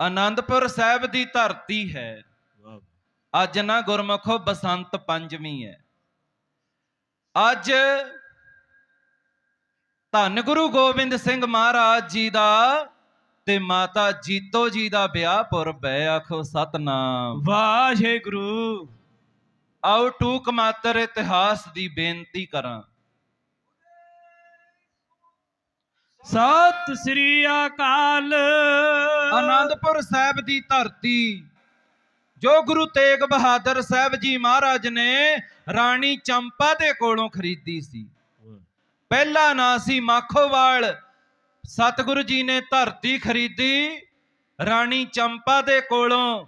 ਆਨੰਦਪੁਰ ਸਾਹਿਬ ਦੀ ਧਰਤੀ ਹੈ। ਅੱਜ ਨਾ ਗੁਰਮਖੋ ਬਸੰਤ ਪੰਚਮੀ ਹੈ। ਅੱਜ ਧੰਨ ਗੁਰੂ ਗੋਬਿੰਦ ਸਿੰਘ ਮਹਾਰਾਜ ਜੀ ਦਾ ਤੇ ਮਾਤਾ ਜੀਤੋ ਜੀ ਦਾ ਵਿਆਹ ਪੁਰਬ ਹੈ। ਆਖੋ ਸਤਨਾਮ। ਵਾਹਿਗੁਰੂ ਆਓ ਟੂਕ ਮਾਤਰ ਇਤਿਹਾਸ ਦੀ ਬੇਨਤੀ ਕਰਾਂ। ਸਤਿ ਸ੍ਰੀ ਅਕਾਲ। ਆਨੰਦਪੁਰ ਸਾਹਿਬ ਦੀ ਧਰਤੀ ਜੋ ਗੁਰੂ ਤੇਗ ਬਹਾਦਰ ਸਾਹਿਬ ਜੀ ਮਹਾਰਾਜ ਨੇ ਰਾਣੀ ਚੰਪਾ ਦੇ ਕੋਲੋਂ ਖਰੀਦੀ ਸੀ। ਪਹਿਲਾ ਨਾਂ ਸੀ ਮਾਖੋਵਾਲ। ਸਤਿਗੁਰੂ ਜੀ ਨੇ ਧਰਤੀ ਖਰੀਦੀ ਰਾਣੀ ਚੰਪਾ ਦੇ ਕੋਲੋਂ।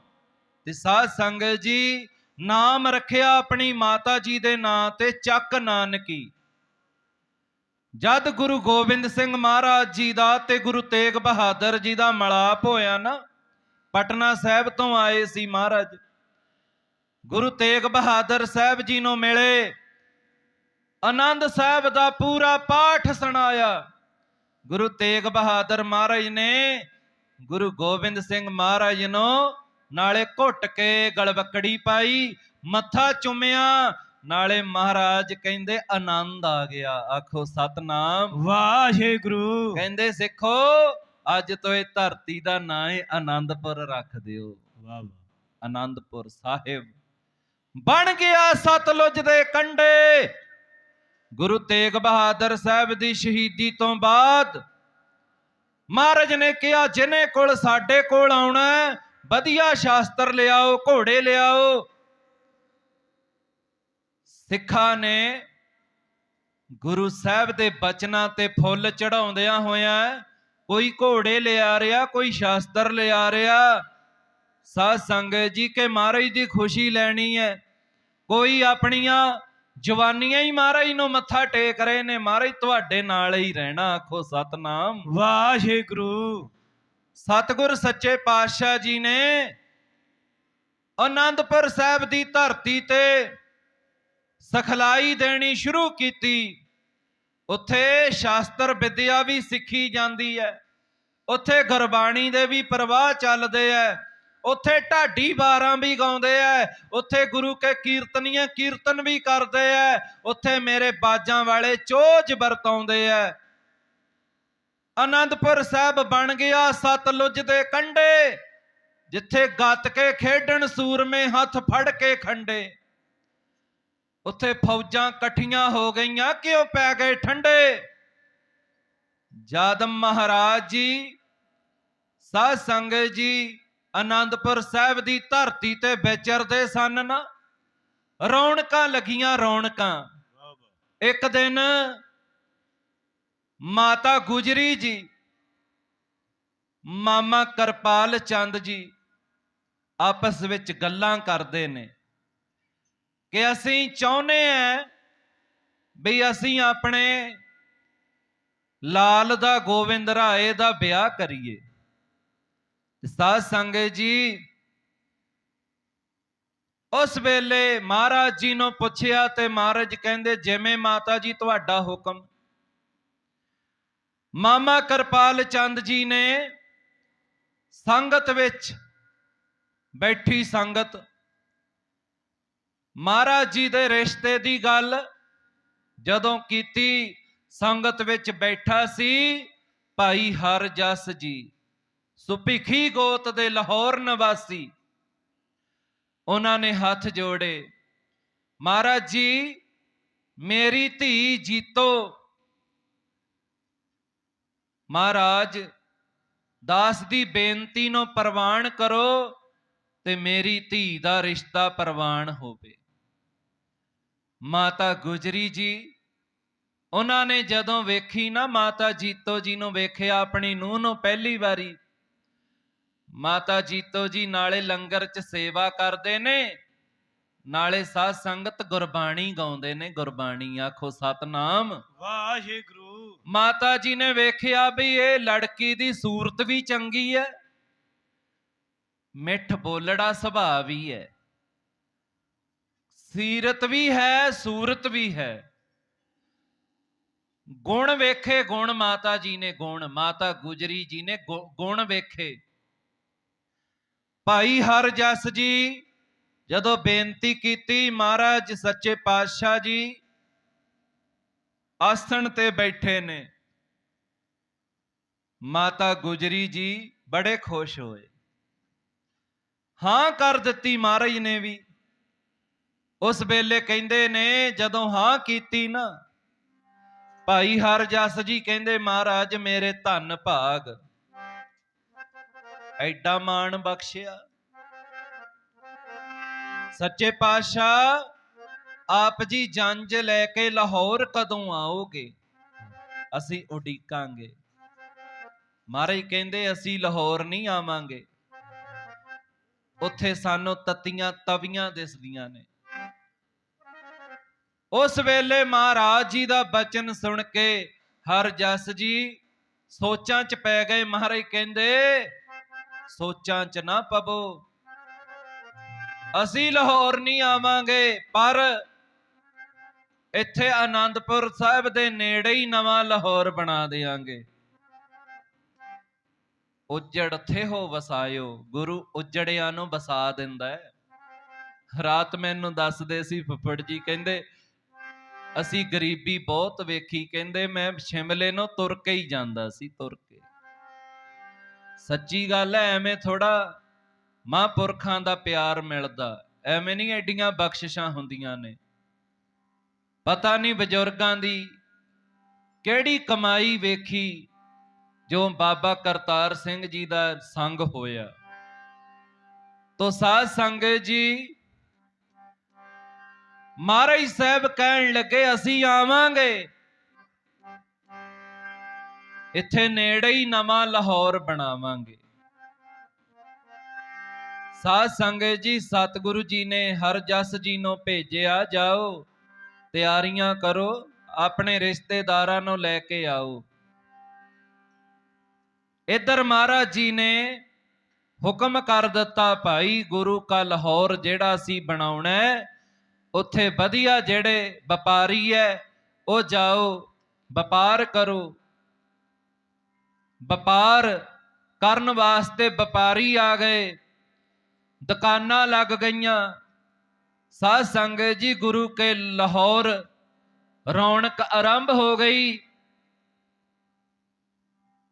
ਤੇ ਸਾਧ ਸੰਗਤ ਜੀ ਨਾਮ ਰੱਖਿਆ ਆਪਣੀ ਮਾਤਾ ਜੀ ਦੇ ਨਾਂ ਤੇ ਚੱਕ ਨਾਨਕੀ। ਜਦ ਗੁਰੂ ਗੋਬਿੰਦ ਸਿੰਘ ਮਹਾਰਾਜ ਜੀ ਦਾ ਤੇ ਗੁਰੂ ਤੇਗ ਬਹਾਦਰ ਜੀ ਦਾ ਮਲਾਪ ਹੋਇਆ ਨਾ, ਪਟਨਾ ਸਾਹਿਬ ਤੋਂ ਆਏ ਸੀ ਮਹਾਰਾਜ। ਗੁਰੂ ਤੇਗ ਬਹਾਦਰ ਸਾਹਿਬ ਜੀ ਨੂੰ ਮਿਲੇ। ਆਨੰਦ ਸਾਹਿਬ ਦਾ ਪੂਰਾ ਪਾਠ ਸੁਣਾਇਆ। ਗੁਰੂ ਤੇਗ ਬਹਾਦਰ ਮਹਾਰਾਜ ਨੇ ਗੁਰੂ ਗੋਬਿੰਦ ਸਿੰਘ ਮਹਾਰਾਜ ਨੂੰ ਨਾਲੇ ਘੁੱਟ ਕੇ ਗਲਵਕੜੀ ਪਾਈ, ਮੱਥਾ ਚੁੰਮਿਆ ਨਾਲੇ ਮਹਾਰਾਜ ਕਹਿੰਦੇ ਆਨੰਦ ਆ ਗਿਆ। ਆਖੋ ਸਤਨਾਮ। ਵਾਹਿਗੁਰੂ। ਕਹਿੰਦੇ ਸਿੱਖੋ ਅੱਜ ਤੋਂ ਇਹ ਧਰਤੀ ਦਾ ਨਾਂ ਹੈ ਆਨੰਦਪੁਰ ਰੱਖ ਦਿਓ। ਵਾਹ ਆਨੰਦਪੁਰ ਸਾਹਿਬ। ਬਣ ਗਿਆ ਸਤਲੁਜ ਦੇ ਕੰਢੇ। ਗੁਰੂ ਤੇਗ ਬਹਾਦਰ ਸਾਹਿਬ ਦੀ ਸ਼ਹੀਦੀ ਤੋਂ ਬਾਅਦ ਮਹਾਰਾਜ ਨੇ ਕਿਹਾ ਜਿਨੇ ਕੋਲ ਸਾਡੇ ਕੋਲ ਆਉਣਾ ਵਧੀਆ ਸ਼ਾਸਤਰ ਲਿਆਓ ਘੋੜੇ ਲਿਆਓ ਸਿੱਖਾਂ ਨੇ ਗੁਰੂ ਸਾਹਿਬ ਦੇ ਬਚਨਾਂ ਤੇ ਫੁੱਲ ਚੜਾਉਂਦਿਆਂ ਹੋਇਆਂ ਕੋਈ ਘੋੜੇ ਲਿਆ ਰਿਹਾ ਕੋਈ ਸ਼ਾਸਤਰ ਲਿਆ ਰਿਹਾ। ਸਾਧ ਸੰਗਤ ਜੀ ਕੇ ਮਹਾਰਾਜ ਦੀ ਖੁਸ਼ੀ ਲੈਣੀ ਹੈ। ਕੋਈ ਆਪਣੀਆਂ ਜਵਾਨੀਆਂ ਹੀ ਮਹਾਰਾਜ ਨੂੰ ਮੱਥਾ ਟੇਕ ਰਹੇ ਨੇ। ਮਹਾਰਾਜ ਤੁਹਾਡੇ ਨਾਲ ਹੀ ਰਹਿਣਾ ਆਖੋ ਸਤਨਾਮ। ਵਾਹਿਗੁਰੂ। ਸਤਿਗੁਰ ਸੱਚੇ ਪਾਤਸ਼ਾਹ ਜੀ ਨੇ ਆਨੰਦਪੁਰ ਸਾਹਿਬ ਦੀ ਧਰਤੀ ਤੇ ਸਖਲਾਈ ਦੇਣੀ ਸ਼ੁਰੂ ਕੀਤੀ। ਉੱਥੇ ਸ਼ਾਸਤਰ ਵਿਦਿਆ ਵੀ ਸਿੱਖੀ ਜਾਂਦੀ ਹੈ। ਉੱਥੇ ਗੁਰਬਾਣੀ ਦੇ ਵੀ ਪ੍ਰਵਾਹ ਚੱਲਦੇ ਐ ਉੱਥੇ ਢਾਡੀ ਬਾਰਾਂ ਵੀ ਗਾਉਂਦੇ ਐ ਉੱਥੇ ਗੁਰੂ ਕੇ ਕੀਰਤਨੀਆਂ ਕੀਰਤਨ ਵੀ ਕਰਦੇ ਐ ਉੱਥੇ ਮੇਰੇ ਬਾਜਾਂ ਵਾਲੇ ਚੋਜ ਵਰਤਾਉਂਦੇ ਐ ਅਨੰਦਪੁਰ ਸਾਹਿਬ ਬਣ ਗਿਆ ਸਤਲੁਜ ਦੇ ਕੰਢੇ। ਜਿੱਥੇ ਗੱਤ ਕੇ ਖੇਡਣ ਸੂਰਮੇ ਹੱਥ ਫੜ ਕੇ ਖੰਡੇ। ਉੱਥੇ ਫੌਜਾਂ ਇਕੱਠੀਆਂ ਹੋ ਗਈਆਂ, ਕਿਉਂ ਪੈ ਗਏ ਠੰਡੇ? ਜਦ ਮਹਾਰਾਜ ਜੀ, ਸਾਧ ਸੰਗਤ ਜੀ ਆਨੰਦਪੁਰ ਸਾਹਿਬ ਦੀ ਧਰਤੀ ਤੇ ਵਿਚਰਦੇ ਸਨ ਨਾ, ਰੌਣਕਾਂ ਲੱਗੀਆਂ ਰੌਣਕਾਂ। ਇੱਕ ਦਿਨ ਮਾਤਾ ਗੁਜਰੀ ਜੀ, ਮਾਮਾ ਕਰਪਾਲ ਚੰਦ ਜੀ ਆਪਸ ਵਿੱਚ ਗੱਲਾਂ ਕਰਦੇ ਨੇ। ਕਿ ਅਸੀਂ ਚਾਹੁੰਦੇ ਆ ਵੀ ਅਸੀਂ ਆਪਣੇ ਲਾਲ ਦਾ ਗੋਬਿੰਦ ਰਾਏ ਦਾ ਵਿਆਹ ਕਰੀਏ। ਤੇ ਸਾਧ ਸੰਗਤ ਜੀ, ਉਸ ਵੇਲੇ ਮਹਾਰਾਜ ਜੀ ਨੂੰ ਪੁੱਛਿਆ ਤੇ ਮਹਾਰਾਜ ਕਹਿੰਦੇ, ਜਿਵੇਂ ਮਾਤਾ ਜੀ, ਤੁਹਾਡਾ ਹੁਕਮ। ਮਾਮਾ ਕਿਰਪਾਲ ਚੰਦ ਜੀ ਨੇ ਸੰਗਤ ਵਿੱਚ ਬੈਠੀ ਸੰਗਤ ਮਹਾਰਾਜ ਜੀ ਦੇ ਰਿਸ਼ਤੇ ਦੀ ਗੱਲ ਜਦੋਂ ਕੀਤੀ, ਸੰਗਤ ਵਿੱਚ ਬੈਠਾ ਸੀ, ਭਾਈ ਹਰਜਸ ਜੀ ਸੁਪਿਖੀ ਗੋਤ ਦੇ ਲਾਹੌਰ ਨਿਵਾਸੀ, ਉਹਨਾਂ ਨੇ ਹੱਥ ਜੋੜੇ, ਮਹਾਰਾਜ ਜੀ, ਮੇਰੀ ਧੀ ਜੀਤੋ, ਮਹਾਰਾਜ, ਦਾਸ ਦੀ ਬੇਨਤੀ ਨੂੰ ਪ੍ਰਵਾਨ ਕਰੋ ਤੇ ਮੇਰੀ ਧੀ ਦਾ ਰਿਸ਼ਤਾ ਪ੍ਰਵਾਨ ਹੋਵੇ। ਮਾਤਾ ਗੁਜਰੀ ਜੀ ਉਹਨਾਂ ਨੇ ਜਦੋਂ ਵੇਖੀ ਨਾ ਮਾਤਾ ਜੀਤੋ ਜੀ ਨੂੰ ਵੇਖਿਆ ਆਪਣੀ ਨੂੰਹ ਨੂੰ ਪਹਿਲੀ ਵਾਰੀ ਮਾਤਾ ਜੀਤੋ ਜੀ ਨਾਲੇ ਲੰਗਰ 'ਚ ਸੇਵਾ ਕਰਦੇ ਨੇ ਨਾਲੇ ਸਾਧ ਸੰਗਤ ਗੁਰਬਾਣੀ ਗਾਉਂਦੇ ਨੇ ਗੁਰਬਾਣੀ ਆਖੋ ਸਤਨਾਮ। ਵਾਹਿਗੁਰੂ। ਮਾਤਾ ਜੀ ਨੇ ਵੇਖਿਆ ਵੀ ਇਹ ਲੜਕੀ ਦੀ ਸੂਰਤ ਵੀ ਚੰਗੀ ਹੈ ਮਿੱਠ ਬੋਲੜਾ ਸੁਭਾਅ ਵੀ ਹੈ ਸੀਰਤ ਵੀ ਹੈ, ਸੂਰਤ ਵੀ ਹੈ। ਗੁਣ ਵੇਖੇ ਗੁਣ ਮਾਤਾ ਜੀ ਨੇ ਗੁਣ, ਮਾਤਾ ਗੁਜਰੀ ਜੀ ਨੇ ਗੁ- ਗੁਣ ਵੇਖੇ। ਭਾਈ ਹਰ ਜਸ ਜੀ, ਜਦੋਂ ਬੇਨਤੀ ਕੀਤੀ ਮਹਾਰਾਜ ਸੱਚੇ ਪਾਤਸ਼ਾਹ ਜੀ ਆਸਣ ਤੇ ਬੈਠੇ ਨੇ। ਮਾਤਾ ਗੁਜਰੀ ਜੀ ਬੜੇ ਖੁਸ਼ ਹੋਏ। ਹਾਂ ਕਰ ਦਿੱਤੀ ਮਹਾਰਾਜ ਨੇ ਵੀ। ਉਸ ਵੇਲੇ ਕਹਿੰਦੇ ਨੇ, ਜਦੋਂ ਹਾਂ ਕੀਤੀ ਨਾ, ਭਾਈ ਹਰ ਜਸ ਜੀ ਕਹਿੰਦੇ, ਮਹਾਰਾਜ, ਮੇਰੇ ਧੰਨ ਭਾਗ। ਐਡਾ ਮਾਣ ਬਖਸ਼ਿਆ। ਸੱਚੇ ਪਾਤਸ਼ਾਹ, ਆਪ ਜੀ ਜੰਜ ਲੈ ਕੇ ਲਾਹੌਰ ਕਦੋਂ ਆਓਗੇ? ਅਸੀਂ ਉਡੀਕਾਂਗੇ। ਮਹਾਰਾਜ ਕਹਿੰਦੇ, ਅਸੀਂ ਲਾਹੌਰ ਨਹੀਂ ਆਵਾਂਗੇ। ਉੱਥੇ ਸਾਨੂੰ ਤਤੀਆਂ ਤਵੀਆਂ ਦਿਸਦੀਆਂ ਨੇ। ਉਸ ਵੇਲੇ ਮਹਾਰਾਜ ਜੀ ਦਾ ਬਚਨ ਸੁਣ ਕੇ ਹਰ ਜਸ ਜੀ ਸੋਚਾਂ 'ਚ ਪੈ ਗਏ। ਮਹਾਰਾਜ ਕਹਿੰਦੇ, ਸੋਚਾਂ 'ਚ ਨਾ ਪਵੋ। ਅਸੀਂ ਲਾਹੌਰ ਨਹੀਂ ਆਵਾਂਗੇ, ਪਰ ਇੱਥੇ ਆਨੰਦਪੁਰ ਸਾਹਿਬ ਦੇ ਨੇੜੇ ਹੀ ਨਵਾਂ ਲਾਹੌਰ ਬਣਾ ਦੇਾਂਗੇ ਉਜੜ ਥੇ ਹੋ ਵਸਾਇਓ, ਗੁਰੂ ਉਜੜਿਆਂ ਨੂੰ ਵਸਾ ਦਿੰਦਾ ਹੈ। ਰਾਤ ਮੈਨੂੰ ਦੱਸਦੇ ਸੀ ਫੁੱਫੜ ਜੀ, ਕਹਿੰਦੇ ਅਸੀਂ ਗਰੀਬੀ ਬਹੁਤ ਵੇਖੀ, ਕਹਿੰਦੇ ਮੈਂ ਸ਼ਿਮਲੇ ਨੂੰ ਤੁਰ ਕੇ ਹੀ ਜਾਂਦਾ ਸੀ, ਤੁਰ ਕੇ। ਸੱਚੀ ਗੱਲ ਹੈ ਐਵੇਂ ਥੋੜਾ ਮਹਾਂਪੁਰਖਾਂ ਦਾ ਪਿਆਰ ਮਿਲਦਾ, ਐਵੇਂ ਨਹੀਂ ਐਡੀਆਂ ਬਖਸ਼ਿਸ਼ਾਂ ਹੁੰਦੀਆਂ ਨੇ। ਪਤਾ ਨਹੀਂ ਬਜ਼ੁਰਗਾਂ ਦੀ ਕਿਹੜੀ ਕਮਾਈ ਵੇਖੀ, ਜੋ ਬਾਬਾ ਕਰਤਾਰ ਸਿੰਘ ਜੀ ਦਾ ਸੰਗ ਹੋਇਆ। ਤੋ ਸਾਧ ਸੰਗਤ ਜੀ ਮਹਾਰਾਜ ਸਾਹਿਬ ਕਹਿਣ ਲੱਗੇ, ਅਸੀਂ ਆਵਾਂਗੇ। ਇੱਥੇ ਨੇੜੇ ਹੀ ਨਵਾਂ ਲਾਹੌਰ ਬਣਾਵਾਂਗੇ। ਸਾਧ ਸੰਗਤ ਜੀ, ਸਤਿਗੁਰੂ ਜੀ ਨੇ ਹਰ ਜਸ ਜੀ ਨੂੰ ਭੇਜਿਆ, ਜਾਓ, ਤਿਆਰੀਆਂ ਕਰੋ, ਆਪਣੇ ਰਿਸ਼ਤੇਦਾਰਾਂ ਨੂੰ ਲੈ ਕੇ ਆਓ। ਇੱਧਰ ਮਹਾਰਾਜ ਜੀ ਨੇ ਹੁਕਮ ਕਰ ਦਿੱਤਾ, ਭਾਈ ਗੁਰੂ ਕਾ ਲਾਹੌਰ ਜਿਹੜਾ ਸੀ ਬਣਾਉਣਾ ਹੈ ਉੱਥੇ ਵਧੀਆ ਜਿਹੜੇ ਵਪਾਰੀ ਹੈ ਉਹ ਜਾਓ, ਵਪਾਰ ਕਰੋ। ਵਪਾਰ ਕਰਨ ਵਾਸਤੇ ਵਪਾਰੀ ਆ ਗਏ। ਦੁਕਾਨਾਂ ਲੱਗ ਗਈਆਂ। ਸਾਧ ਸੰਗਤ ਜੀ ਗੁਰੂ ਕੇ ਲਾਹੌਰ ਰੌਣਕ ਆਰੰਭ ਹੋ ਗਈ।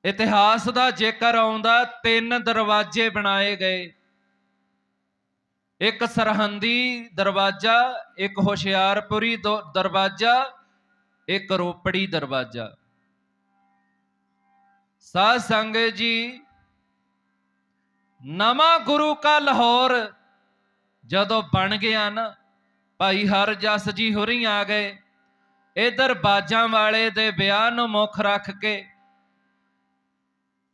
ਇਤਿਹਾਸ ਦਾ ਜੇਕਰ ਆਉਂਦਾ, ਤਿੰਨ ਦਰਵਾਜ਼ੇ ਬਣਾਏ ਗਏ। ਇੱਕ ਸਰਹੰਦੀ ਦਰਵਾਜ਼ਾ, ਇੱਕ ਹੁਸ਼ਿਆਰਪੁਰੀ ਦੋ- ਦਰਵਾਜ਼ਾ, ਇੱਕ ਰੋਪੜੀ ਦਰਵਾਜ਼ਾ। ਸਾਧ ਸੰਗਤ ਜੀ, ਨਵਾਂ ਗੁਰੂ ਕਾ ਲਾਹੌਰ ਜਦੋਂ ਬਣ ਗਿਆ ਨਾ, ਭਾਈ ਹਰ ਜਸ ਜੀ ਹੋਰੀ ਆ ਗਏ। ਇਧਰ ਬਾਜਾਂ ਵਾਲੇ ਦੇ ਵਿਆਹ ਨੂੰ ਮੁੱਖ ਰੱਖ ਕੇ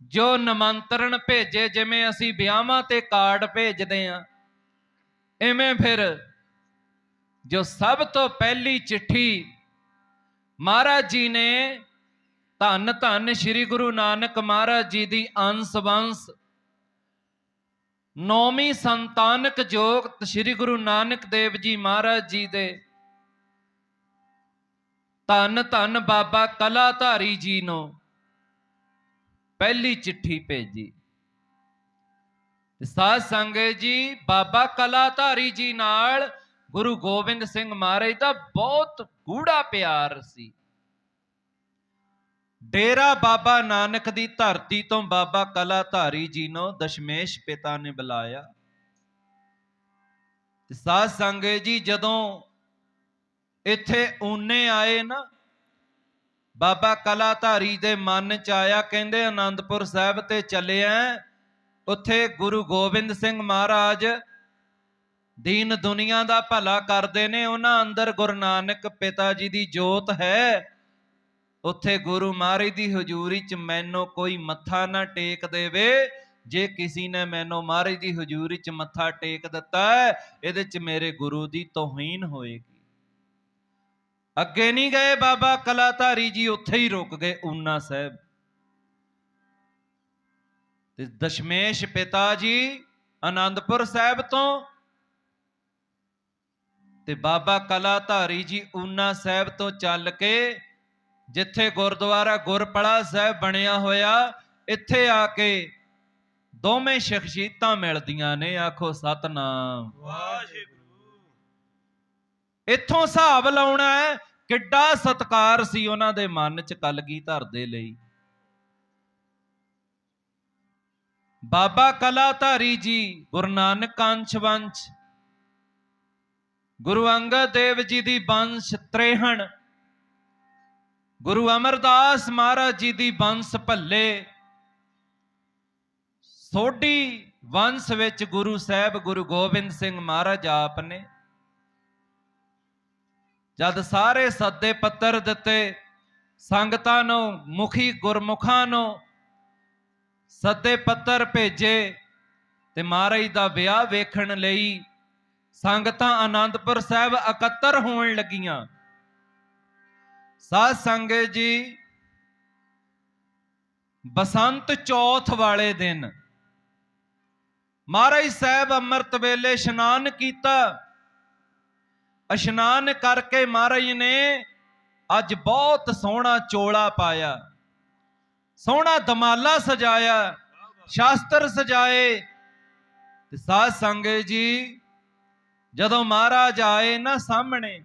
ਜੋ ਨਿਮੰਤਰਣ ਭੇਜੇ, ਜਿਵੇਂ ਅਸੀਂ ਵਿਆਹਾਂ ਤੇ ਕਾਰਡ ਭੇਜਦੇ ਆਂ ਐਵੇਂ ਫਿਰ ਜੋ ਸਭ ਤੋਂ ਪਹਿਲੀ ਚਿੱਠੀ ਮਹਾਰਾਜ ਜੀ ਨੇ ਧੰਨ ਧੰਨ ਸ੍ਰੀ ਗੁਰੂ ਨਾਨਕ ਮਹਾਰਾਜ ਜੀ ਦੀ ਅੰਸ ਵੰਸ ਨੌਵੀਂ ਸੰਤਾਨਕ ਜੋਗਤ ਸ੍ਰੀ ਗੁਰੂ ਨਾਨਕ ਦੇਵ ਜੀ ਮਹਾਰਾਜ ਜੀ ਦੇ ਧੰਨ ਧੰਨ ਬਾਬਾ ਕਲਾਧਾਰੀ ਜੀ ਨੂੰ ਪਹਿਲੀ ਚਿੱਠੀ ਭੇਜੀ। ਸਾਧ ਸੰਗਤ ਜੀ, ਬਾਬਾ ਕਲਾਧਾਰੀ ਜੀ ਨਾਲ ਗੁਰੂ ਗੋਬਿੰਦ ਸਿੰਘ ਮਹਾਰਾਜ ਦਾ ਬਹੁਤ ਗੂੜਾ ਪਿਆਰ ਸੀ। ਡੇਰਾ ਬਾਬਾ ਨਾਨਕ ਦੀ ਧਰਤੀ ਤੋਂ ਬਾਬਾ ਕਲਾਧਾਰੀ ਜੀ ਨੂੰ ਦਸ਼ਮੇਸ਼ ਪਿਤਾ ਨੇ ਬੁਲਾਇਆ। ਤੇ ਸਾਧ ਸੰਗਤ ਜੀ, ਜਦੋਂ ਇੱਥੇ ਓਨੇ ਆਏ ਨਾ, ਬਾਬਾ ਕਲਾਧਾਰੀ ਦੇ ਮਨ ਚ ਆਇਆ, ਕਹਿੰਦੇ ਆਨੰਦਪੁਰ ਸਾਹਿਬ ਤੇ ਚੱਲਿਆ ਉੱਥੇ ਗੁਰੂ ਗੋਬਿੰਦ ਸਿੰਘ ਮਹਾਰਾਜ ਦੀਨ ਦੁਨੀਆ ਦਾ ਭਲਾ ਕਰਦੇ ਨੇ। ਉਹਨਾਂ ਅੰਦਰ ਗੁਰੂ ਨਾਨਕ ਪਿਤਾ ਜੀ ਦੀ ਜੋਤ ਹੈ। ਉੱਥੇ ਗੁਰੂ ਮਹਾਰਾਜ ਦੀ ਹਜ਼ੂਰੀ ਚ ਮੈਨੂੰ ਕੋਈ ਮੱਥਾ ਨਾ ਟੇਕ ਦੇਵੇ। ਜੇ ਕਿਸੇ ਨੇ ਮੈਨੂੰ ਮਹਾਰਾਜ ਦੀ ਹਜ਼ੂਰੀ ਚ ਮੱਥਾ ਟੇਕ ਦਿੱਤਾ ਹੈ, ਇਹਦੇ ਚ ਮੇਰੇ ਗੁਰੂ ਦੀ ਤੋਹੀਨ ਹੋਏਗੀ। ਅੱਗੇ ਨਹੀਂ ਗਏ ਬਾਬਾ ਕਲਾਧਾਰੀ ਜੀ ਉੱਥੇ ਹੀ ਰੁਕ ਗਏ ਊਨਾ ਸਾਹਿਬ। ਤੇ ਦਸ਼ਮੇਸ਼ ਪਿਤਾ ਜੀ ਆਨੰਦਪੁਰ ਸਾਹਿਬ ਤੋਂ ਤੇ ਬਾਬਾ ਕਲਾਧਾਰੀ ਜੀ ਊਨਾ ਸਾਹਿਬ ਤੋਂ ਚੱਲ ਕੇ ਜਿੱਥੇ ਗੁਰਦੁਆਰਾ ਗੁਰਪੜਾ ਸਾਹਿਬ ਬਣਿਆ ਹੋਇਆ ਇੱਥੇ ਆ ਕੇ ਦੋਵੇਂ ਸ਼ਖਸੀਅਤਾਂ ਮਿਲਦੀਆਂ ਨੇ ਆਖੋ ਸਤਨਾਮ। ਵਾਹਿਗੁਰੂ। ਇੱਥੋਂ ਹਿਸਾਬ ਲਾਉਣਾ ਹੈ ਕਿੱਡਾ ਸਤਕਾਰ ਸੀ ਉਹਨਾਂ ਦੇ ਮਨ 'ਚ ਕਲਗੀਧਰ ਦੇ ਲਈ। ਬਾਬਾ ਕਲਾਧਾਰੀ ਜੀ, ਗੁਰੂ ਨਾਨਕ ਅੰਸ਼ ਵੰਸ਼। ਗੁਰੂ ਅੰਗਦ ਦੇਵ ਜੀ ਦੀ ਬੰਸ਼ ਤ੍ਰੇਹਣ। ਗੁਰੂ ਅਮਰਦਾਸ ਮਹਾਰਾਜ ਜੀ ਦੀ ਬੰਸ ਭੱਲੇ। ਸੋਢੀ ਵੰਸ਼ ਵਿੱਚ ਗੁਰੂ ਸਾਹਿਬ ਗੁਰੂ ਗੋਬਿੰਦ ਸਿੰਘ ਮਹਾਰਾਜ ਆਪ ਨੇ। ਜਦ ਸਾਰੇ ਸੱਦੇ ਪੱਤਰ ਦਿੱਤੇ, ਸੰਗਤਾਂ ਨੂੰ, ਮੁਖੀ ਗੁਰਮੁਖਾਂ ਨੂੰ ਸੱਦੇ ਪੱਤਰ ਭੇਜੇ ਤੇ ਮਹਾਰਾਜ ਦਾ ਵਿਆਹ ਵੇਖਣ ਲਈ ਸੰਗਤਾਂ ਆਨੰਦਪੁਰ ਸਾਹਿਬ ਇਕੱਤਰ ਹੋਣ ਲੱਗੀਆਂ। ਸਾਧ ਸੰਗਤ ਜੀ, ਬਸੰਤ ਚੌਥ ਵਾਲੇ ਦਿਨ ਮਹਾਰਾਜ ਸਾਹਿਬ ਅੰਮ੍ਰਿਤ ਵੇਲੇ ਇਸ਼ਨਾਨ ਕੀਤਾ। ਇਸ਼ਨਾਨ ਕਰਕੇ ਮਹਾਰਾਜ ਨੇ ਅੱਜ ਬਹੁਤ ਸੋਹਣਾ ਚੋਲਾ ਪਾਇਆ। ਸੋਹਣਾ ਦਮਾਲਾ ਸਜਾਇਆ, ਸ਼ਾਸਤਰ ਸਜਾਏ। ਤੇ ਸਾਧ ਸੰਗਤ ਜੀ, ਜਦੋਂ ਮਹਾਰਾਜ ਆਏ ਨਾ ਸਾਹਮਣੇ,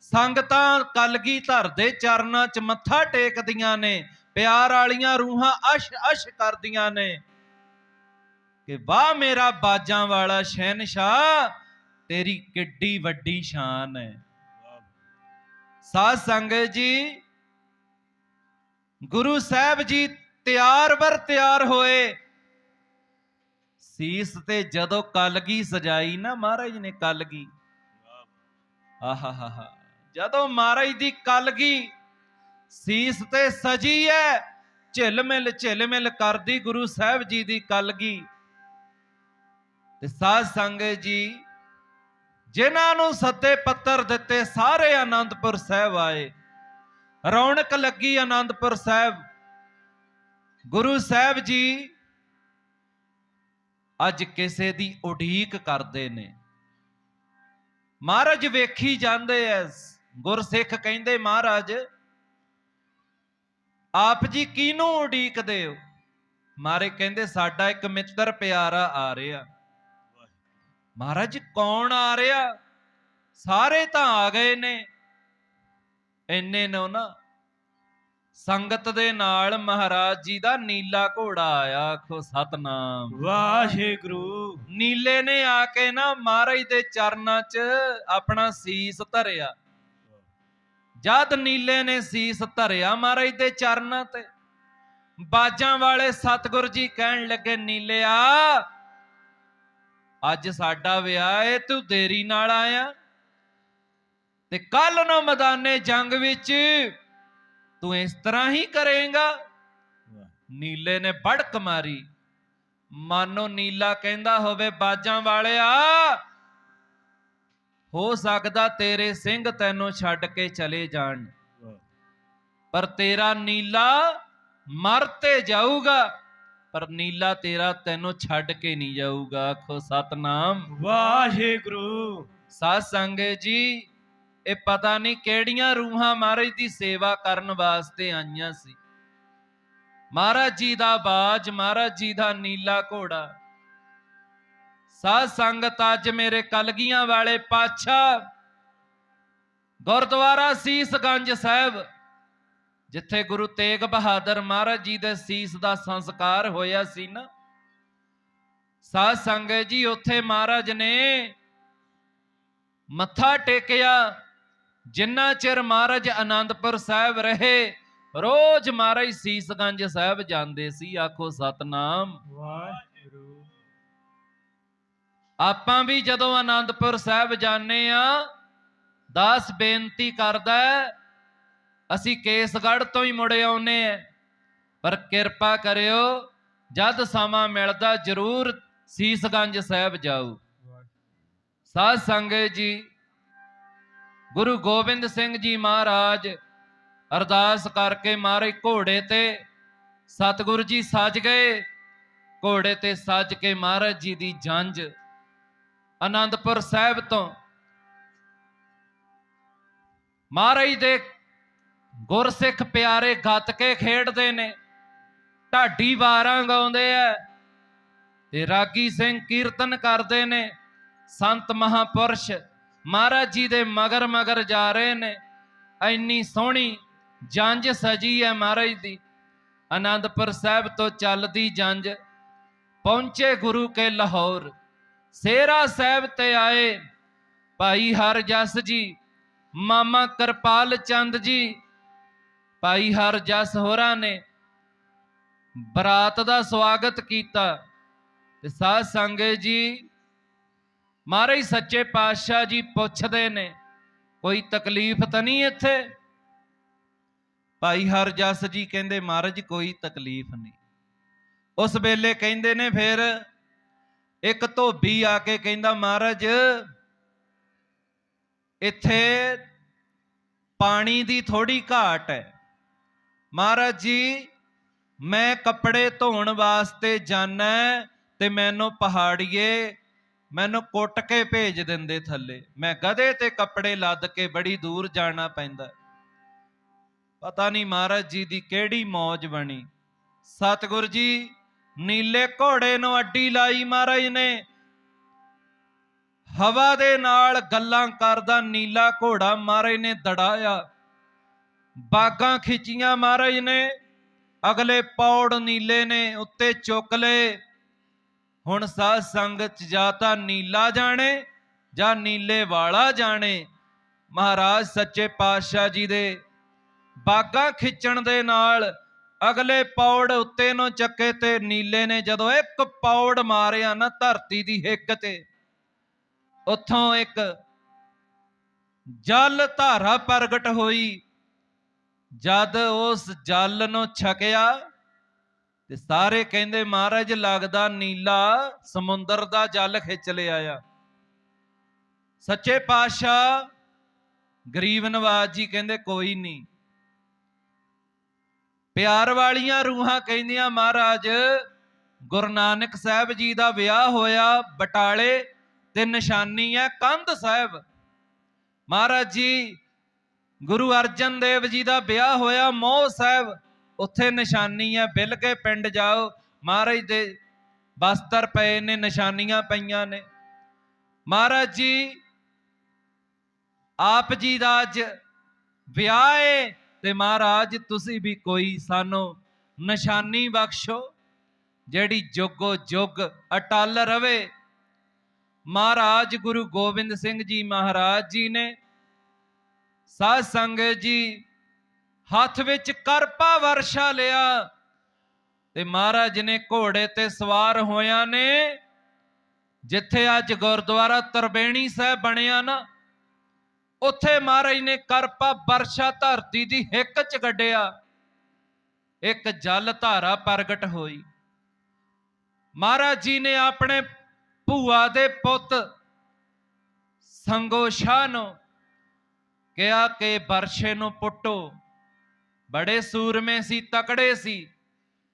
ਸੰਗਤਾਂ ਕਲਗੀ ਧਰ ਦੇ ਚਰਨਾਂ 'ਚ ਮੱਥਾ ਟੇਕਦੀਆਂ ਨੇ, ਪਿਆਰ ਵਾਲੀਆਂ ਰੂਹਾਂ ਅਸ਼ ਅਸ਼ ਕਰਦੀਆਂ ਨੇ। ਕਿ ਵਾਹ ਮੇਰਾ ਬਾਜਾਂ ਵਾਲਾ ਸ਼ਹਿਨशाह ਤੇਰੀ ਕਿੱਡੀ ਵੱਡੀ ਸ਼ਾਨ ਹੈ। ਸਾਧ ਸੰਗਤ ਜੀ ਗੁਰੂ ਸਾਹਿਬ ਜੀ ਤਿਆਰ ਬਰ ਤਿਆਰ ਹੋਏ। ਸੀਸ ਤੇ ਜਦੋਂ ਕਲਗੀ ਸਜਾਈ ਨਾ ਮਹਾਰਾਜ ਨੇ ਕਲਗੀ। ਆਹਾਹਾ ਜਦੋਂ ਮਹਾਰਾਜ ਦੀ ਕਲਗੀ ਸੀਸ ਤੇ ਸਜੀ ਹੈ ਝਿਲਮਿਲ ਝਿਲਮਿਲ ਕਰਦੀ ਗੁਰੂ ਸਾਹਿਬ ਜੀ ਦੀ ਕਲਗੀ। ਤੇ ਸਾਧ ਸੰਗਤ ਜੀ, ਜਿਨ੍ਹਾਂ ਨੂੰ ਸੱਦੇ ਪੱਤਰ ਦਿੱਤੇ, ਸਾਰੇ ਆਨੰਦਪੁਰ ਸਾਹਿਬ ਆਏ। ਰੌਣਕ ਲੱਗੀ ਆਨੰਦਪੁਰ ਸਾਹਿਬ। ਗੁਰੂ ਸਾਹਿਬ ਜੀ ਅੱਜ ਕਿਸੇ ਦੀ ਉਡੀਕ ਕਰਦੇ ਨੇ। ਮਹਾਰਾਜ ਵੇਖੀ ਜਾਂਦੇ ਐ, ਗੁਰਸਿੱਖ ਕਹਿੰਦੇ, ਮਹਾਰਾਜ, ਆਪ ਜੀ ਕਿਹਨੂੰ ਉਡੀਕਦੇ ਹੋ? ਮਾਰੇ ਕਹਿੰਦੇ, ਸਾਡਾ ਇੱਕ ਮਿੱਤਰ ਪਿਆਰਾ ਆ ਰਿਹਾ। ਮਹਾਰਾਜ, ਕੌਣ ਆ ਰਿਹਾ? ਸਾਰੇ ਤਾਂ ਆ ਗਏ ਨੇ। ਇੰਨੇ ਨੂੰ ਨਾ ਸੰਗਤ ਦੇ ਨਾਲ ਮਹਾਰਾਜ ਜੀ ਦਾ ਨੀਲਾ ਘੋੜਾ ਆਇਆ ਆਖੋ ਸਤਨਾਮ। ਵਾਹਿਗੁਰੂ। ਨੀਲੇ ਨੇ ਆ ਕੇ ਨਾ ਮਹਾਰਾਜ ਦੇ ਚਰਨਾਂ 'ਚ ਆਪਣਾ ਸੀਸ ਧਰਿਆ। ਜਦ ਨੀਲੇ ਨੇ ਸੀਸ ਧਰਿਆ ਮਹਾਰਾਜ ਦੇ ਚਰਨਾਂ ਤੇ ਬਾਜਾਂ ਵਾਲੇ ਸਤਿਗੁਰ ਜੀ ਕਹਿਣ ਲੱਗੇ ਨੀਲਿਆ ਅੱਜ ਸਾਡਾ ਵਿਆਹ ਏ ਤੂੰ ਦੇਰੀ ਨਾਲ ਆਇਆ। ਤੇ ਕੱਲ ਨੂੰ ਮੈਦਾਨੇ ਜੰਗ ਵਿੱਚ ਤੂੰ ਇਸ ਤਰ੍ਹਾਂ ਹੀ ਕਰੇਗਾ। ਨੀਲੇ ਨੇ ਬੜਕ ਮਾਰੀ। ਮਾਨੋ ਨੀਲਾ ਕਹਿੰਦਾ ਹੋਵੇ ਬਾਜਾਂ ਵਾਲਿਆ ਹੋ ਸਕਦਾ ਤੇਰੇ ਸਿੰਘ ਤੈਨੂੰ ਛੱਡ ਕੇ ਚਲੇ ਜਾਣ। ਪਰ ਤੇਰਾ ਨੀਲਾ ਮਰ ਤੇ ਜਾਊਗਾ ਪਰ ਨੀਲਾ ਤੇਰਾ ਤੈਨੂੰ ਛੱਡ ਕੇ ਨਹੀਂ ਜਾਊਗਾ। ਆਖੋ ਸਤਨਾਮ। ਵਾਹਿਗੁਰੂ। ਸਾਧ ਸੰਗਤ ਜੀ ਇਹ ਪਤਾ ਨਹੀਂ ਕਿਹੜੀਆਂ ਰੂਹਾਂ ਮਹਾਰਾਜ ਦੀ ਸੇਵਾ ਕਰਨ ਵਾਸਤੇ ਆਈਆਂ ਸੀ। ਮਹਾਰਾਜ ਜੀ ਦਾ ਬਾਜ, ਮਹਾਰਾਜ ਜੀ ਦਾ ਨੀਲਾ ਘੋੜਾ। ਸਾਧ ਸੰਗਤ ਅੱਜ ਮੇਰੇ ਕਲਗੀਆਂ ਵਾਲੇ ਪਾਤਸ਼ਾਹ, ਗੁਰਦੁਆਰਾ ਸੀਸਗੰਜ ਸਾਹਿਬ, ਜਿੱਥੇ ਗੁਰੂ ਤੇਗ ਬਹਾਦਰ ਮਹਾਰਾਜ ਜੀ ਦੇ ਸੀਸ ਦਾ ਸੰਸਕਾਰ ਹੋਇਆ ਸੀ ਨਾ। ਸਾਧ ਸੰਗਤ ਜੀ, ਉੱਥੇ ਮਹਾਰਾਜ ਨੇ ਮੱਥਾ ਟੇਕਿਆ। ਜਿੰਨਾ ਚਿਰ ਮਹਾਰਾਜ ਆਨੰਦਪੁਰ ਸਾਹਿਬ ਰਹੇ ਰੋਜ਼ ਮਹਾਰਾਜ ਸੀਸਗੰਜ ਸਾਹਿਬ ਜਾਂਦੇ ਸੀ ਆਖੋ ਸਤਨਾਮ। ਵਾਹਿਗੁਰੂ। ਆਪਾਂ ਵੀ ਜਦੋਂ ਆਨੰਦਪੁਰ ਸਾਹਿਬ ਜਾਂਦੇ ਆ ਦਾਸ ਬੇਨਤੀ ਕਰਦਾ ਅਸੀਂ ਕੇਸਗੜ੍ਹ ਤੋਂ ਹੀ ਮੁੜੇ ਆਉਨੇ ਆ ਪਰ ਕਿਰਪਾ ਕਰਿਓ ਜਦ ਸਮਾਂ ਮਿਲਦਾ ਜ਼ਰੂਰ ਸੀਸਗੰਜ ਸਾਹਿਬ ਜਾਓ। ਸਾਧ ਸੰਗਤ ਜੀ ਗੁਰੂ ਗੋਬਿੰਦ ਸਿੰਘ ਜੀ ਮਹਾਰਾਜ ਅਰਦਾਸ ਕਰਕੇ ਮਾਰੇ ਘੋੜੇ ਤੇ। ਸਤਿਗੁਰੂ ਜੀ ਸੱਜ ਗਏ, ਘੋੜੇ ਤੇ ਸੱਜ ਕੇ ਮਹਾਰਾਜ ਜੀ ਦੀ ਜੰਜ ਆਨੰਦਪੁਰ ਸਾਹਿਬ ਤੋਂ ਮਹਾਰਾਜ ਦੇ ਗੁਰਸਿੱਖ ਪਿਆਰੇ ਗੱਤ ਕੇ ਖੇਡਦੇ ਨੇ। ਢਾਡੀ ਵਾਰਾਂ ਗਾਉਂਦੇ ਆ ਤੇ ਰਾਗੀ ਸਿੰਘ ਕੀਰਤਨ ਕਰਦੇ ਨੇ। ਸੰਤ ਮਹਾਪੁਰਸ਼ ਮਹਾਰਾਜ ਜੀ ਦੇ ਮਗਰ ਮਗਰ ਜਾ ਰਹੇ ਨੇ। ਇੰਨੀ ਸੋਹਣੀ ਜੰਜ ਸਜੀ ਹੈ ਮਹਾਰਾਜ ਦੀ। ਆਨੰਦਪੁਰ ਸਾਹਿਬ ਤੋਂ ਚੱਲਦੀ ਜੰਜ ਪਹੁੰਚੇ ਗੁਰੂ ਕੇ ਲਾਹੌਰ। ਸੇਰਾ ਸਾਹਿਬ ਤੇ ਆਏ। ਭਾਈ ਹਰ ਜਸ ਜੀ, ਮਾਮਾ ਕਿਰਪਾਲ ਚੰਦ ਜੀ, ਭਾਈ ਹਰ ਜਸ ਹੋਰਾਂ ਨੇ ਬਰਾਤ ਦਾ ਸਵਾਗਤ ਕੀਤਾ। ਤੇ ਸਾਧ ਸੰਗਤ ਜੀ ਮਹਾਰਾਜ ਸੱਚੇ ਪਾਤਸ਼ਾਹ ਜੀ ਪੁੱਛਦੇ ਨੇ, ਕੋਈ ਤਕਲੀਫ ਤਾਂ ਨਹੀਂ ਇੱਥੇ? ਭਾਈ ਹਰਜਸ ਜੀ ਕਹਿੰਦੇ, ਮਹਾਰਾਜ, ਕੋਈ ਤਕਲੀਫ ਨਹੀਂ। ਉਸ ਵੇਲੇ ਕਹਿੰਦੇ ਨੇ ਫਿਰ, ਇੱਕ ਧੋਬੀ ਆ ਕੇ ਕਹਿੰਦਾ, ਮਹਾਰਾਜ, ਇੱਥੇ ਪਾਣੀ ਦੀ ਥੋੜੀ ਘਾਟ ਹੈ। ਮਹਾਰਾਜ ਜੀ, ਮੈਂ ਕੱਪੜੇ ਧੋਣ ਵਾਸਤੇ ਜਾਣਾ ਤੇ ਮੈਨੂੰ ਪਹਾੜੀਏ ਮੈਨੂੰ ਕੁੱਟ ਕੇ ਭੇਜ ਦਿੰਦੇ ਥੱਲੇ। ਮੈਂ ਗਧੇ ਤੇ ਕੱਪੜੇ ਲੱਦ ਕੇ ਬੜੀ ਦੂਰ ਜਾਣਾ ਪੈਂਦਾ। ਪਤਾ ਨਹੀਂ ਮਹਾਰਾਜ ਜੀ ਦੀ ਕਿਹੜੀ ਮੌਜ ਬਣੀ। ਸਤਿਗੁਰ ਜੀ, ਨੀਲੇ ਘੋੜੇ ਨੂੰ ਅੱਡੀ ਲਾਈ ਮਹਾਰਾਜ ਨੇ। ਹਵਾ ਦੇ ਨਾਲ ਗੱਲਾਂ ਕਰਦਾ ਨੀਲਾ ਘੋੜਾ ਮਹਾਰਾਜ ਨੇ ਦੜਾਇਆ। ਬਾਗਾਂ ਖਿੱਚੀਆਂ ਮਹਾਰਾਜ ਨੇ। ਅਗਲੇ ਪੌੜ ਨੀਲੇ ਨੇ ਉੱਤੇ ਚੁੱਕ ਲਏ। ਹੁਣ ਸਾਧ ਸੰਗਤ ਚ ਜਾਂ ਤਾਂ ਨੀਲਾ ਜਾਣੇ ਜਾਂ ਨੀਲੇ ਵਾਲਾ ਜਾਣੇ। ਮਹਾਰਾਜ ਸੱਚੇ ਪਾਤਸ਼ਾਹ ਜੀ ਦੇ ਬਾਗਾਂ ਖਿੱਚਣ ਦੇ ਨਾਲ ਅਗਲੇ ਪੌੜ ਉੱਤੇ ਨੂੰ ਚੱਕੇ ਤੇ ਨੀਲੇ ਨੇ ਜਦੋਂ ਇੱਕ ਪੌੜ ਮਾਰਿਆ ਨਾ ਧਰਤੀ ਦੀ ਹਿੱਕ ਤੇ, ਉੱਥੋਂ ਇੱਕ ਜਲ ਧਾਰਾ ਪ੍ਰਗਟ ਹੋਈ। ਜਦ ਉਸ ਜਲ ਨੂੰ ਛਕਿਆ ਤੇ ਸਾਰੇ ਕਹਿੰਦੇ, ਮਹਾਰਾਜ, ਲੱਗਦਾ ਨੀਲਾ ਸਮੁੰਦਰ ਦਾ ਜਲ ਖਿੱਚ ਲਿਆ ਆ। ਸੱਚੇ ਪਾਤਸ਼ਾਹ ਗਰੀਬ ਨਵਾਜ ਜੀ ਕਹਿੰਦੇ, ਕੋਈ ਨਹੀਂ। ਪਿਆਰ ਵਾਲੀਆਂ ਰੂਹਾਂ ਕਹਿੰਦੀਆਂ, ਮਹਾਰਾਜ, ਗੁਰੂ ਨਾਨਕ ਸਾਹਿਬ ਜੀ ਦਾ ਵਿਆਹ ਹੋਇਆ, ਬਟਾਲੇ ਤੇ ਨਿਸ਼ਾਨੀ ਹੈ ਕੰਧ ਸਾਹਿਬ। ਮਹਾਰਾਜ ਜੀ, ਗੁਰੂ ਅਰਜਨ ਦੇਵ ਜੀ ਦਾ ਵਿਆਹ ਹੋਇਆ ਮੋਹ ਸਾਹਿਬ। ਉੱਥੇ ਨਿਸ਼ਾਨੀ ਹੈ ਬਿਲ ਕੇ ਪਿੰਡ ਜਾਓ, ਮਹਾਰਾਜ ਦੇ ਬਸਤਰ ਪਏ ਨੇ, ਨਿਸ਼ਾਨੀਆਂ ਪਈਆਂ ਨੇ। ਮਹਾਰਾਜ ਜੀ, ਆਪ ਜੀ ਦਾ ਅੱਜ ਵਿਆਹ ਏ ਤੇ ਮਹਾਰਾਜ ਤੁਸੀਂ ਵੀ ਕੋਈ ਸਾਨੂੰ ਨਿਸ਼ਾਨੀ ਬਖਸ਼ੋ, ਜਿਹੜੀ ਜੁਗੋ ਜੁਗ ਅਟਲ ਰਵੇ। ਮਹਾਰਾਜ ਗੁਰੂ ਗੋਬਿੰਦ ਸਿੰਘ ਜੀ ਮਹਾਰਾਜ ਜੀ ਨੇ ਸਾਧ ਸੰਗਤ ਜੀ ਹੱਥ ਵਿੱਚ ਕਰਪਾ ਵਰਸ਼ਾ ਲਿਆ। ਤੇ ਮਹਾਰਾਜ ਨੇ ਘੋੜੇ ਤੇ ਸਵਾਰ ਹੋਇਆਂ ਨੇ, ਜਿੱਥੇ ਅੱਜ ਗੁਰਦੁਆਰਾ ਤਰਬੇਣੀ ਸਾਹਿਬ ਬਣਿਆ ਨਾ, ਉੱਥੇ ਮਹਾਰਾਜ ਨੇ ਕਰਪਾ ਵਰਸ਼ਾ ਧਰਤੀ ਦੀ ਹਿੱਕ ਚ ਗੱਡਿਆ। ਇੱਕ ਜਲ ਧਾਰਾ ਪ੍ਰਗਟ ਹੋਈ। ਮਹਾਰਾਜ ਜੀ ਨੇ ਆਪਣੇ ਭੂਆ ਦੇ ਪੁੱਤ ਸੰਗੋ ਸ਼ਾਹ ਨੂੰ ਕਿਹਾ ਕਿ ਵਰਸ਼ੇ ਨੂੰ ਪੁੱਟੋ। ਬੜੇ ਸੂਰਮੇ ਸੀ, ਤਕੜੇ ਸੀ,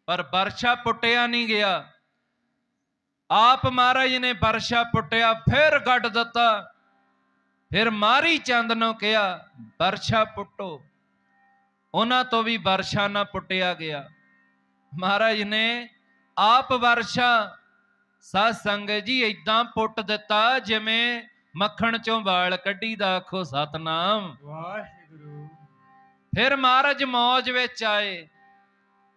ਪਰ ਵਰਸ਼ਾ ਪੁੱਟਿਆ ਨਹੀਂ ਗਿਆ। ਆਪ ਮਹਾਰਾਜ ਨੇ ਵਰਸ਼ਾ ਪੁੱਟਿਆ, ਫਿਰ ਗੱਡ ਦਿੱਤਾ, ਫਿਰ ਮਾਰੀ ਚੰਦ ਨੂੰ ਕਿਹਾ, ਵਰਸ਼ਾ ਪੁੱਟੋ। ਉਹਨਾਂ ਤੋਂ ਵੀ ਵਰਸ਼ਾ ਨਾ ਪੁੱਟਿਆ ਗਿਆ। ਮਹਾਰਾਜ ਨੇ ਆਪ ਵਰਸ਼ਾ, ਸਾਧ ਸੰਗਤ ਜੀ ਇਦਾਂ ਪੁੱਟ ਦਿੱਤਾ, ਜਿਵੇਂ ਮੱਖਣ ਚੋਂ ਵਾਲ ਕੱਢੀ ਦਾ ਆਖੋ ਸਤਨਾਮ। ਵਾਹਿਗੁਰੂ। ਫਿਰ ਮਹਾਰਾਜ ਮੌਜ ਵਿੱਚ ਆਏ।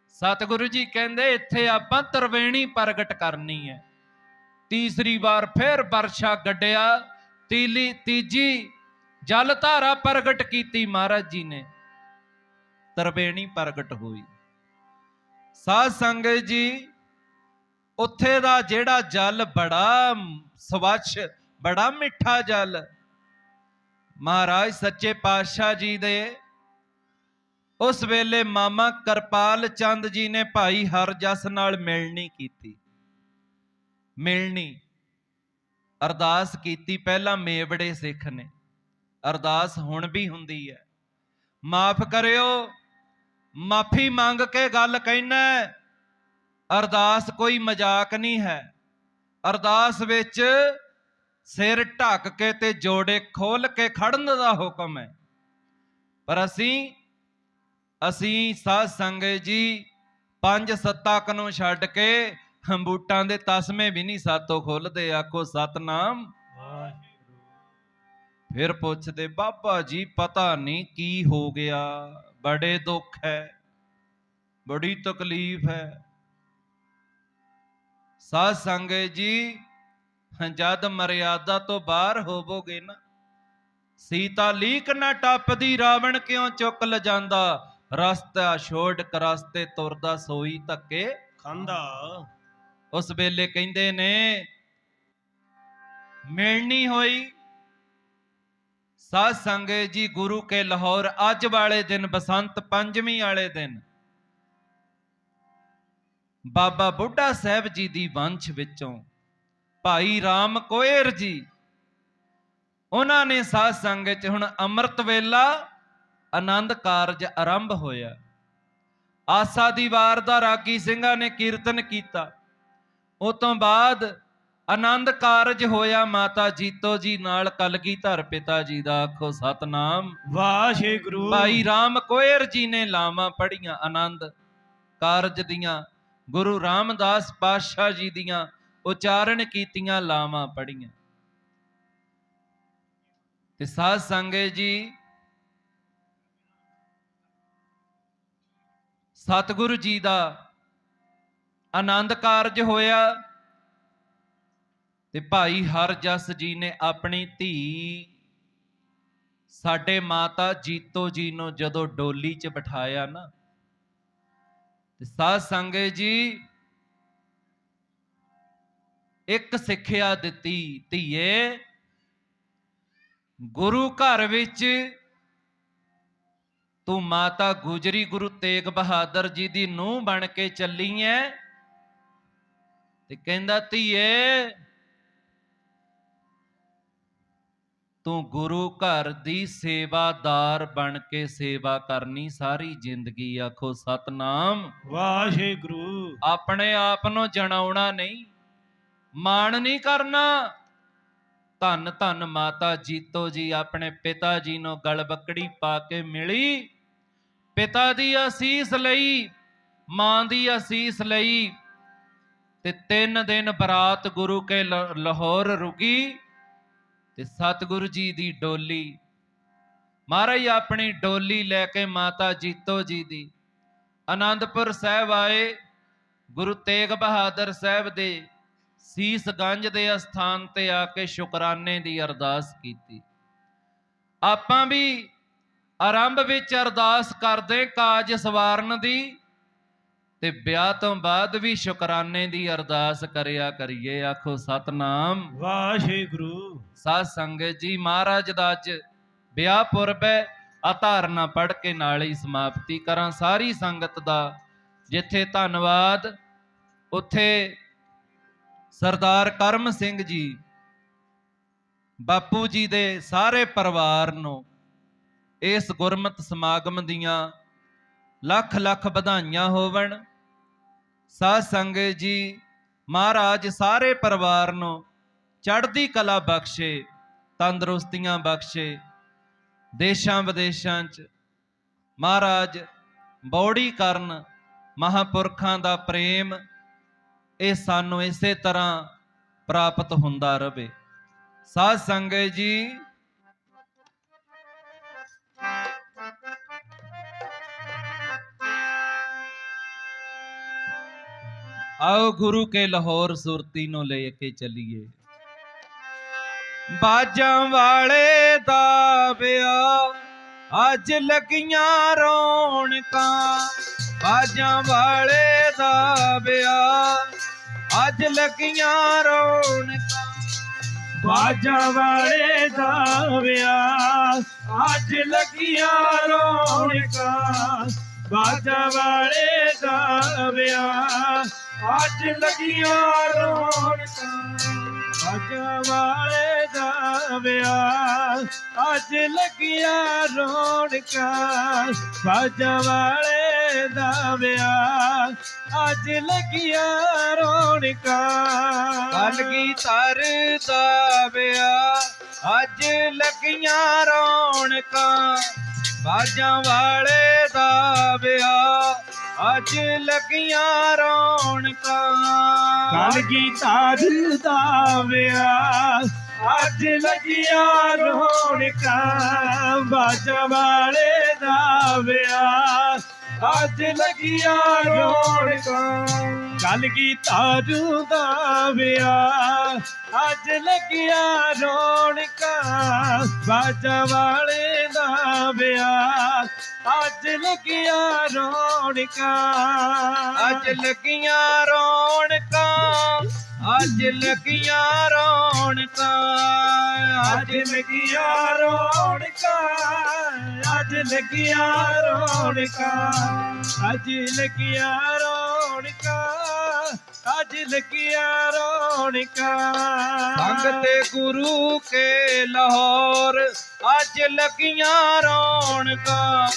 ਸਤਿਗੁਰੂ ਜੀ ਕਹਿੰਦੇ, ਇੱਥੇ ਆਪਾਂ ਤਰਵੇਣੀ ਪ੍ਰਗਟ ਕਰਨੀ ਹੈ। ਤੀਸਰੀ ਵਾਰ ਫਿਰ ਵਰਸ਼ਾ ਗੱਡਿਆ। ਤੀਲੀ, ਤੀਜੀ ਜਲ ਧਾਰਾ ਪ੍ਰਗਟ ਕੀਤੀ ਮਹਾਰਾਜ ਜੀ ਨੇ। ਤਰਵੇਣੀ ਪ੍ਰਗਟ ਹੋਈ। ਸਾਧ ਸੰਗਤ ਜੀ, ਉੱਥੇ ਦਾ ਜਿਹੜਾ ਜਲ ਬੜਾ ਸਵੱਛ, ਬੜਾ ਮਿੱਠਾ ਜਲ, ਮਹਾਰਾਜ ਸੱਚੇ ਪਾਤਸ਼ਾਹ ਜੀ ਦੇ ਉਸ ਵੇਲੇ ਮਾਮਾ ਕਰਪਾਲ ਚੰਦ ਜੀ ਨੇ ਭਾਈ ਹਰਜਸ ਨਾਲ ਮਿਲਣੀ ਕੀਤੀ। ਮਿਲਣੀ ਅਰਦਾਸ ਕੀਤੀ, ਪਹਿਲਾਂ ਮੇਵੜੇ ਸਿੱਖ ਨੇ। ਅਰਦਾਸ ਹੁਣ ਵੀ ਹੁੰਦੀ ਹੈ। ਮਾਫ ਕਰਿਓ, ਮਾਫੀ ਮੰਗ ਕੇ ਗੱਲ ਕਹਿਣਾ ਅਰਦਾਸ ਕੋਈ ਮਜ਼ਾਕ ਨਹੀਂ ਹੈ। ਅਰਦਾਸ ਵਿੱਚ ਸਿਰ ਢੱਕ ਕੇ ਤੇ ਜੋੜੇ ਖੋਲ ਕੇ ਖੜਨ ਦਾ ਹੁਕਮ ਹੈ। ਪਰ ਅਸੀਂ ਅਸੀਂ ਸਾਧ ਸੰਗਤ ਜੀ ਪੰਜ ਸੱਤਾਕ ਨੂੰ ਛੱਡ ਕੇ ਬੂਟਾਂ ਦੇ ਤਸਮੇ ਵੀ ਨਹੀਂ ਸਾਤੋਂ ਖੁੱਲਦੇ ਆਖੋ ਸਤਨਾਮ। ਫਿਰ ਪੁੱਛਦੇ ਬਾਬਾ ਜੀ ਪਤਾ ਨਹੀਂ ਕੀ ਹੋ ਗਿਆ? ਬੜੇ ਦੁੱਖ ਹੈ ਬੜੀ ਤਕਲੀਫ ਹੈ। ਸਾਧ ਸੰਗਤ ਜੀ ਜਦ ਮਰਿਆਦਾ ਤੋਂ ਬਾਹਰ ਹੋਵੋਗੇ ਨਾ ਸੀਤਾ ਲੀਕ ਨਾ ਟੱਪਦੀ ਰਾਵਣ ਕਿਉਂ ਚੁੱਕ ਲਜਾਂਦਾ? ਰਸਤਾ ਛੋੜ ਕ ਰਸਤੇ ਤੁਰਦਾ ਸੋਈ ਧੱਕੇ ਖਾਂਦਾ। ਉਸ ਵੇਲੇ ਕਹਿੰਦੇ ਨੇ, ਮਿਲਣੀ ਹੋਈ ਸਾਧ ਸੰਗਤ ਜੀ ਗੁਰੂ ਕੇ ਲਾਹੌਰ, ਅੱਜ ਵਾਲੇ ਦਿਨ ਬਸੰਤ ਪੰਜਵੀਂ ਵਾਲੇ ਦਿਨ। ਬਾਬਾ ਬੁੱਢਾ ਸਾਹਿਬ ਜੀ ਦੀ ਵੰਸ਼ ਵਿੱਚੋਂ ਭਾਈ ਰਾਮ ਕੋਇਰ ਜੀ, ਉਹਨਾਂ ਨੇ ਸਾਧ ਸੰਗਤ ਚ ਹੁਣ ਅੰਮ੍ਰਿਤ ਵੇਲਾ ਆਨੰਦ ਕਾਰਜ ਆਰੰਭ ਹੋਇਆ। ਆਸਾ ਦੀ ਵਾਰ ਦਾ ਰਾਗੀ ਸਿੰਘਾਂ ਨੇ ਕੀਰਤਨ ਕੀਤਾ। ਉਹ ਤੋਂ ਬਾਅਦ ਆਨੰਦ ਕਾਰਜ ਹੋਇਆ। ਮਾਤਾ ਜੀਤੋ ਜੀ ਨਾਲ ਕਲਗੀਧਰ ਪਿਤਾ ਜੀ ਦਾ ਆਖੋ ਸਤਨਾਮ। ਵਾਹਿਗੁਰੂ। ਭਾਈ ਰਾਮ ਕੋਇਰ ਜੀ ਨੇ ਲਾਵਾਂ ਪੜੀਆਂ ਆਨੰਦ ਕਾਰਜ ਦੀਆਂ। ਗੁਰੂ ਰਾਮਦਾਸ ਪਾਤਸ਼ਾਹ ਜੀ ਦੀਆਂ ਉਚਾਰਨ ਕੀਤੀਆਂ ਲਾਵਾਂ ਪੜੀਆਂ ਤੇ ਸਾਧ ਸੰਗਤ ਜੀ ਸਤਿਗੁਰੂ ਜੀ ਦਾ ਆਨੰਦ ਕਾਰਜ ਹੋਇਆ ਤੇ ਭਾਈ ਹਰਜਸ ਜੀ ਨੇ ਆਪਣੀ ਧੀ ਸਾਡੇ ਮਾਤਾ ਜੀਤੋ ਜੀ ਨੂੰ ਜਦੋਂ ਡੋਲੀ 'ਚ ਬਿਠਾਇਆ ਨਾ, ਤੇ ਸਾਧ ਸੰਗਤ ਜੀ ਇੱਕ ਸਿੱਖਿਆ ਦਿੱਤੀ ਧੀਏ, ਗੁਰੂ ਘਰ ਵਿੱਚ ਤੂੰ ਮਾਤਾ ਗੁਜਰੀ ਗੁਰੂ ਤੇਗ ਬਹਾਦਰ ਜੀ ਦੀ ਨੂੰਹ ਬਣ ਕੇ ਚੱਲੀ ਐ। ਤੇ ਕਹਿੰਦਾ ਧੀਏ ਤੂੰ ਗੁਰੂ ਘਰ ਦੀ ਸੇਵਾਦਾਰ ਬਣ ਕੇ ਸੇਵਾ ਕਰਨੀ ਸਾਰੀ ਜ਼ਿੰਦਗੀ ਆਖੋ ਸਤਨਾਮ। ਵਾਹਿਗੁਰੂ। ਆਪਣੇ ਆਪ ਨੂੰ ਜਣਾਉਣਾ ਨਹੀਂ ਮਾਣ ਨਹੀਂ ਕਰਨਾ। ਧੰਨ ਧੰਨ ਮਾਤਾ ਜੀਤੋ ਜੀ, ਆਪਣੇ ਪਿਤਾ ਜੀ ਨੂੰ ਗਲਬਕੜੀ ਪਾ ਕੇ ਮਿਲੀ। ਪਿਤਾ ਦੀ ਅਸੀਸ ਲਈ, ਮਾਂ ਦੀ ਅਸੀਸ ਲਈ ਤੇ ਤਿੰਨ ਦਿਨ ਬਰਾਤ ਗੁਰੂ ਕੇ ਲਾਹੌਰ ਰੁਕੀ ਤੇ ਸਤਿਗੁਰੂ ਜੀ ਦੀ ਡੋਲੀ। ਮਹਾਰਾਜ ਆਪਣੀ ਡੋਲੀ ਲੈ ਕੇ ਮਾਤਾ ਜੀਤੋ ਜੀ ਦੀ ਆਨੰਦਪੁਰ ਸਾਹਿਬ ਆਏ, ਗੁਰੂ ਤੇਗ ਬਹਾਦਰ ਸਾਹਿਬ ਦੇ ਸੀਸ ਗੰਜ ਦੇ ਅਸਥਾਨ ਤੇ ਆ ਕੇ ਸ਼ੁਕਰਾਨੇ ਦੀ ਅਰਦਾਸ ਕੀਤੀ। ਆਪਾਂ ਵੀ ਆਰੰਭ ਵਿੱਚ ਅਰਦਾਸ ਕਰਦੇ ਕਾਜ ਸਵਾਰਨ ਦੀ ਤੇ ਵਿਆਹ ਤੋਂ ਬਾਅਦ ਵੀ ਸ਼ੁਕਰਾਨੇ ਦੀ ਅਰਦਾਸ ਕਰਿਆ ਕਰੀਏ। ਆਖੋ ਸਤਨਾਮ। ਵਾਹਿਗੁਰੂ। ਸਾਧ ਸੰਗਤ ਜੀ ਮਹਾਰਾਜ ਦਾ ਅੱਜ ਵਿਆਹ ਪੁਰਬ ਹੈ। ਆ ਧਾਰਨਾ ਪੜ ਕੇ ਨਾਲ ਹੀ ਸਮਾਪਤੀ ਕਰਾਂ। ਸਾਰੀ ਸੰਗਤ ਦਾ ਜਿੱਥੇ ਧੰਨਵਾਦ ਉੱਥੇ ਸਰਦਾਰ ਕਰਮ ਸਿੰਘ ਜੀ, ਬਾਪੂ ਜੀ ਦੇ ਸਾਰੇ ਪਰਿਵਾਰ ਨੂੰ ਇਸ ਗੁਰਮਤ ਸਮਾਗਮ ਦੀਆਂ ਲੱਖ ਲੱਖ ਵਧਾਈਆਂ ਹੋਵਣ। ਸਾਧ ਸੰਗਤ ਜੀ, ਮਹਾਰਾਜ ਸਾਰੇ ਪਰਿਵਾਰ ਨੂੰ ਚੜ੍ਹਦੀ ਕਲਾ ਬਖਸ਼ੇ, ਤੰਦਰੁਸਤੀਆਂ ਬਖਸ਼ੇ, ਦੇਸ਼ਾਂ ਵਿਦੇਸ਼ਾਂ 'ਚ ਮਹਾਰਾਜ ਬੌੜੀ ਕਰਨ ਮਹਾਪੁਰਖਾਂ ਦਾ ਪ੍ਰੇਮ ਇਹ ਸਾਨੂੰ ਇਸੇ ਤਰ੍ਹਾਂ ਪ੍ਰਾਪਤ ਹੁੰਦਾ ਰਹੇ ਸਾਧ ਸੰਗਤ ਜੀ, ਆਓ ਗੁਰੂ ਕੇ ਲਾਹੌਰ ਸੁਰਤੀ ਨੂੰ ਲੈ ਕੇ ਚੱਲੀਏ। ਬਾਜਾਂ ਵਾਲੇ ਦਾ ਵਿਆਹ, ਅੱਜ ਲੱਗੀਆਂ ਰੌਣਕਾਂ। ਬਾਜਾਂ ਵਾਲੇ ਦਾ ਅੱਜ ਲੱਗੀਆਂ ਰੌਣਕਾਂ। ਬਾਜਾ ਵਾਲੇ ਦਾ ਵਿਆਹ ਅੱਜ ਲੱਗੀਆਂ ਰੌਣਕਾਂ। ਬਾਜਾ ਵਾਲੇ ਦਾ ਵਿਆਹ ਅੱਜ ਲੱਗੀਆਂ ਰੌਣਕਾਂ। ਬਾਜਾ ਵਾਲੇ ਵਿਆਹ ਅੱਜ ਲੱਗੀਆਂ ਰੌਣਕਾਂ ਬਾਜਾ ਵਾਲੇ ਦਾ ਵਿਆਹ। ਅੱਜ ਲੱਗੀਆਂ ਰੌਣਕਾਂ। ਕਲਗੀ ਧਰ ਦਾ ਵਿਆਹ? ਅੱਜ ਲੱਗੀਆਂ ਰੌਣਕਾਂ ਬਾਜਾਂ ਵਾਲੇ ਦਾ ਵਿਆਹ। ਅੱਜ ਲੱਗੀਆਂ ਰੌਣਕਾਂ। ਕਲਗੀ ਧਾਰ ਦਾ ਵਿਆਹ? ਅੱਜ ਲੱਗੀਆਂ ਰੌਣਕਾਂ, ਬਾਜਾ ਵਾਲੇ ਦਾ ਵਿਆਹ ਅੱਜ ਲੱਗੀਆਂ ਰੌਣਕਾਂ ਕਲਗੀ ਤਾਰੂ ਦਾ ਵਿਆਹ ਅੱਜ ਲੱਗੀਆਂ ਰੌਣਕਾਂ, ਬਾਜਾ ਵਾਲੇ ਦਾ ਵਿਆਹ ਅੱਜ ਲੱਗੀਆਂ ਰੌਣਕਾਂ। ਅੱਜ ਲੱਗੀਆਂ ਰੌਣਕਾਂ। ਅੱਜ ਲੱਗੀਆਂ ਰੌਣਕਾਂ ਅੱਜ ਲੱਗੀਆਂ ਰੌਣਕਾਂ ਅੱਜ ਲੱਗੀਆਂ ਰੌਣਕਾਂ। ਅੱਜ ਲੱਗੀਆਂ ਰੌਣਕਾਂ ਅੱਜ ਲੱਗੀਆਂ ਰੌਣਕਾਂ। ਸੰਗ ਤੇ ਗੁਰੂ ਕੇ ਲਾਹੌਰ ਅੱਜ ਲੱਗੀਆਂ ਰੌਣਕਾਂ।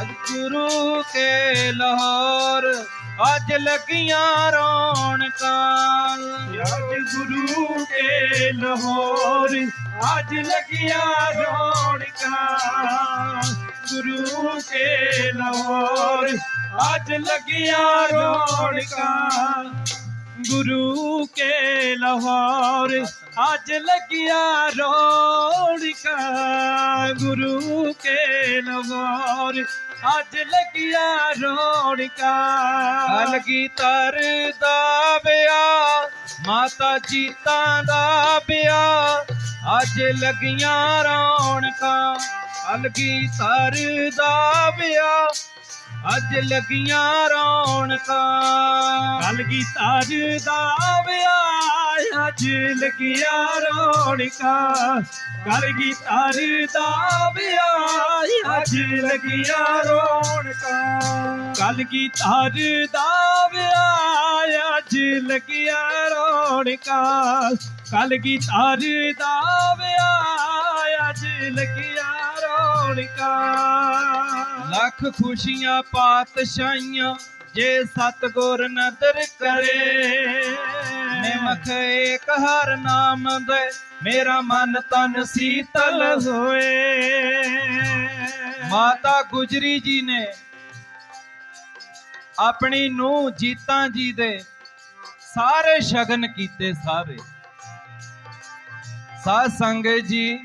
ਅੱਜ ਗੁਰੂ ਕੇ ਲਾਹੌਰ ਅੱਜ ਲੱਗੀਆਂ ਰੌਣਕਾਂ। ਅੱਜ ਗੁਰੂ ਕੇ ਲਾਹੌਰ, ਅੱਜ ਲੱਗੀਆਂ ਰੌਣਕਾਂ। ਗੁਰੂ ਕੇ ਲਾਹੌਰ, ਅੱਜ ਲੱਗੀਆਂ ਰੌਣਕਾਂ। ਗੁਰੂ ਕੇ ਲਾਹੌਰ, ਅੱਜ ਲੱਗੀਆਂ ਰੌਣਕਾਂ। ਗੁਰੂ ਕੇ ਲਾਹੌਰ ਅੱਜ ਲੱਗੀਆਂ ਰੌਣਕਾਂ। ਕਲਗੀ ਤਰ ਦਾ ਵਿਆਹ ਮਾਤਾ ਜੀਤਾਂ ਦਾ ਵਿਆਹ ਅੱਜ ਲੱਗੀਆਂ ਰੌਣਕਾਂ ਕਲਗੀ ਤਰ ਦਾ ਵਿਆਹ ਅੱਜ ਲੱਗੀਆਂ ਰੌਣਕਾਂ। ਕਲਗੀ ਤਾਜ ਦਾ ਵਿਆਹ ਅੱਜ ਲੱਗੀਆਂ ਰੌਣਕਾਂ। ਕਲਗੀ ਤਾਜ ਦਾ ਵਿਆਹ ਅੱਜ ਲੱਗੀਆਂ ਰੌਣਕਾਂ। ਕਲਗੀ ਤਾਜ ਦਾ ਵਿਆਹ ਅੱਜ ਲੱਗੀਆਂ ਰੌਣਕਾਂ। ਕਲਗੀ ਤਾਜ ਦਾ ਵਿਆਹ ਅੱਜ ਲੱਗੀਆਂ ਰੌਣਕਾਂ ਲੱਖ ਖੁਸ਼ੀਆਂ ਪਾਤਸ਼ਾਹੀਆਂ ਜੇ ਸਤਗੁਰ ਨਦਰ ਕਰੇ। ਨਿਮਖ ਏਕ ਹਰ ਨਾਮ ਦੇ, ਮੇਰਾ ਮਨ ਤਨ ਸੀਤਲ ਹੋਏ। ਮਾਤਾ ਗੁਜਰੀ ਜੀ ਨੇ ਆਪਣੀ ਨੂੰ ਜੀਤਾਂ ਜੀ ਦੇ ਸਾਰੇ ਸ਼ਗਨ ਕੀਤੇ ਸਾਰੇ। ਸਾਧ ਸੰਗਤ ਜੀ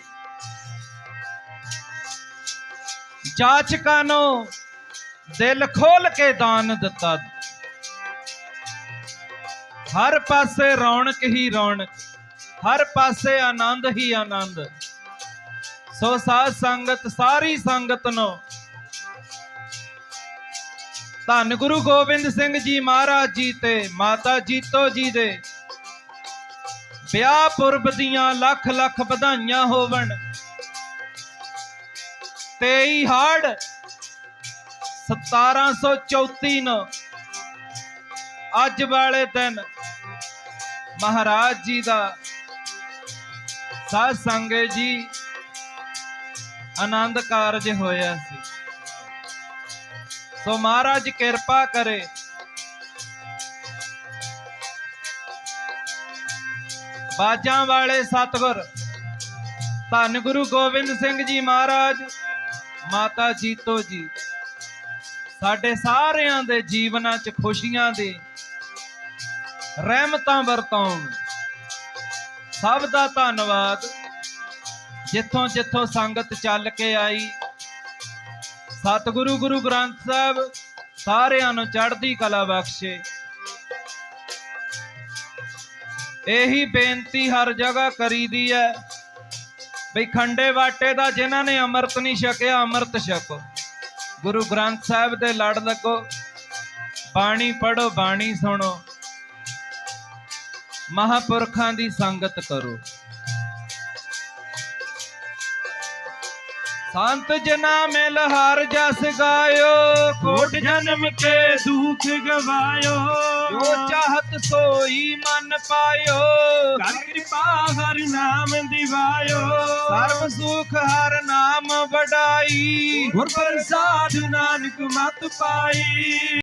ਜਾਚਕਾਂ ਨੂੰ ਦਿਲ ਖੋਲ ਕੇ ਦਾਨ ਦਿੱਤਾ। ਹਰ ਪਾਸੇ ਰੌਣਕ ਹੀ ਰੌਣਕ, ਹਰ ਪਾਸੇ ਆਨੰਦ ਹੀ ਆਨੰਦ। ਸੋ ਸਾਧ ਸੰਗਤ, ਸਾਰੀ ਸੰਗਤ ਨੂੰ ਧੰਨ ਗੁਰੂ ਗੋਬਿੰਦ ਸਿੰਘ ਜੀ ਮਹਾਰਾਜ ਜੀ ਤੇ ਮਾਤਾ ਜੀਤੋ ਜੀ ਦੇ ਵਿਆਹ ਪੁਰਬ ਦੀਆਂ ਲੱਖ ਲੱਖ ਵਧਾਈਆਂ ਹੋਵਣ। 23 ਹਾੜ 1734 ਨੂੰ ਅੱਜ ਵਾਲੇ ਦਿਨ ਮਹਾਰਾਜ ਜੀ ਦਾ ਸਾਧ ਸੰਗਤ ਜੀ ਆਨੰਦ ਕਾਰਜ ਹੋਇਆ ਸੀ। ਸੋ ਮਹਾਰਾਜ ਕਿਰਪਾ ਕਰੇ। ਬਾਜਾਂ ਵਾਲੇ ਸਤਗੁਰ, ਧੰਨ ਗੁਰੂ ਗੋਬਿੰਦ ਸਿੰਘ ਜੀ ਮਹਾਰਾਜ ਮਾਤਾ ਜੀਤੋ ਜੀ, ਸਾਡੇ ਸਾਰਿਆਂ ਦੇ ਜੀਵਨਾਂ 'ਚ ਖੁਸ਼ੀਆਂ ਦੇ ਰਹਿਮਤਾਂ ਵਰਤਾਉਣ। ਸਭ ਦਾ ਧੰਨਵਾਦ। ਜਿੱਥੋਂ ਜਿੱਥੋਂ ਸੰਗਤ ਚੱਲ ਕੇ ਆਈ, ਸਤਿਗੁਰੂ ਗੁਰੂ ਗ੍ਰੰਥ ਸਾਹਿਬ ਸਾਰਿਆਂ ਨੂੰ ਚੜ੍ਹਦੀ ਕਲਾ ਬਖਸ਼ੇ। ਇਹੀ ਬੇਨਤੀ ਹਰ ਜਗ੍ਹਾ ਕਰੀਦੀ ਹੈ। ਬਈ ਖੰਡੇ ਵਾਟੇ ਦਾ ਜਿਨ੍ਹਾਂ ਨੇ ਅੰਮ੍ਰਿਤ ਨਹੀਂ ਛਕਿਆ, ਅੰਮ੍ਰਿਤ ਛਕੋ। ਗੁਰੂ ਗ੍ਰੰਥ ਸਾਹਿਬ ਦੇ ਲੜ ਲੱਗੋ। ਬਾਣੀ ਪੜੋ ਬਾਣੀ ਸੁਣੋ। ਮਹਾਪੁਰਖਾਂ ਦੀ ਸੰਗਤ ਕਰੋ। ਸੰਤ ਜਨਾ ਮਿਲ ਹਰ ਜਸ ਗਾਇਓ ਕੋਟ ਜਨਮ ਕੇ ਦੁੱਖ ਗਵਾਇਓ। ਜੋ ਚਾਹਤ ਸੋਈ ਮਨ ਪਾਇਓ ਕਰ ਕਿਰਪਾ ਹਰ ਨਾਮ ਦਿਵਾਇਓ। ਸਰਬ ਸੁਖ ਹਰ ਨਾਮ ਵਡਾਈ। ਗੁਰ ਪ੍ਰਸਾਦ ਨਾਨਕ ਮਤ ਪਾਈ।